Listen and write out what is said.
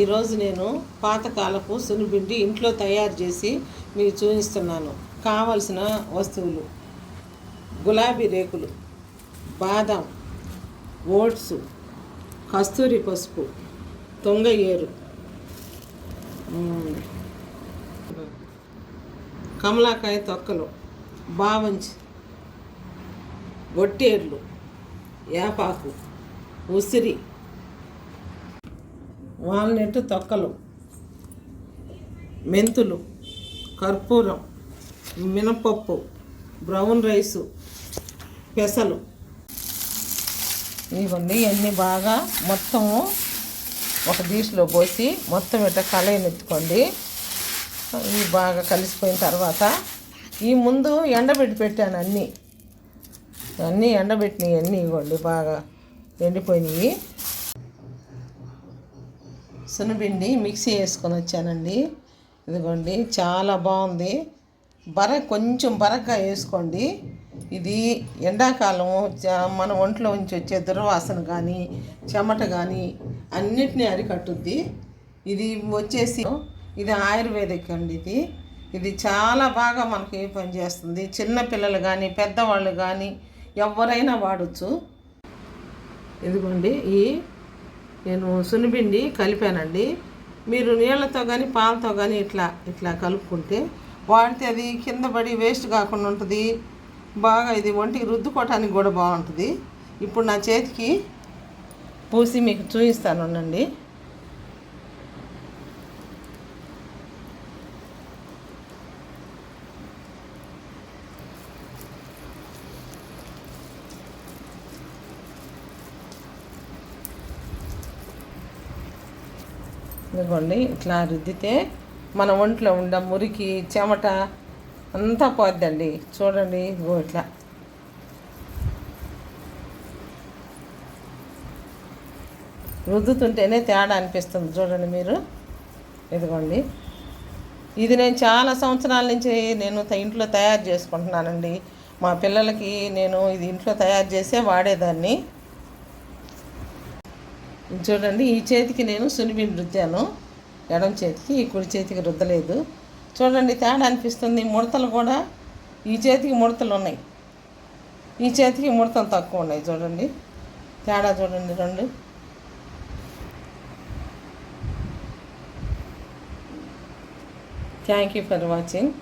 ఈరోజు నేను పాతకాలపు సున్నిపిండి ఇంట్లో తయారు చేసి మీకు చూపిస్తున్నాను. కావలసిన వస్తువులు. గులాబీ రేకులు బాదం ఓట్స్ కస్తూరి పసుపు తొంగ ఏరు కమలాకాయ తొక్కలు బావంచి ఒట్టేర్లు యాపాకు ఉసిరి వాల్నట్ తొక్కలు మెంతులు కర్పూరం మినపప్పు బ్రౌన్ రైసు పెసలు. ఇవన్నీ అన్నీ బాగా మొత్తము ఒక దీసులో పోసి మొత్తం ఇట్లా కలయనెత్తుకోండి ఇవి బాగా కలిసిపోయిన తర్వాత ఈ ముందు ఎండబెట్టి పెట్టాను అన్నీ. అన్నీ ఎండబెట్టినవి అన్నీ ఇవ్వండి బాగా ఎండిపోయినాయి సునపిండి మిక్సీ వేసుకొని వచ్చానండి. ఇదిగోండి చాలా బాగుంది. బర కొంచెం బరగ్గా వేసుకోండి. ఇది ఎండాకాలం మన ఒంట్లో నుంచి వచ్చే దుర్వాసన కానీ చెమట కానీ అన్నిటినీ అరికట్టుద్ది. ఇది వచ్చేసి ఇది ఆయుర్వేదిక్ అండి ఇది. ఇది చాలా బాగా మనకి పనిచేస్తుంది చిన్నపిల్లలు కానీ పెద్దవాళ్ళు కానీ ఎవరైనా వాడచ్చు. ఇదిగోండి ఈ నేను సున్నిపిండి కలిపానండి. మీరు నీళ్ళతో కానీ పాలతో కానీ ఇట్లా ఇట్లా కలుపుకుంటే వాడితే అది కింద పడి వేస్ట్ కాకుండా ఉంటుంది. బాగా ఇది ఒంటికి రుద్దుకోవటానికి కూడా బాగుంటుంది. ఇప్పుడు నా చేతికి పూసి మీకు చూపిస్తాను ఉండండి. ఇదిగోండి ఇట్లా రుద్దితే మన ఒంట్లో ఉండ మురికి చెమట అంతా పోద్దండి. చూడండి ఇదిగో ఇట్లా. రుద్దుతుంటేనే తేడా అనిపిస్తుంది చూడండి మీరు. ఇదిగోండి. ఇది నేను చాలా సంవత్సరాల నుంచి నేను త- ఇంట్లో తయారు చేసుకుంటున్నానండి. మా పిల్లలకి నేను ఇది ఇంట్లో తయారు చేసే వాడేదాన్ని. చూడండి ఈ చేతికి నేను సునిబిని రుద్దాను. ఎడం చేతికి ఈ కుడి చేతికి రుద్దలేదు. చూడండి తేడా అనిపిస్తుంది. ముడతలు కూడా ఈ చేతికి ముడతలు ఉన్నాయి. ఈ చేతికి ముడతలు తక్కువ ఉన్నాయి చూడండి. తేడా చూడండి రెండు. Thank you for watching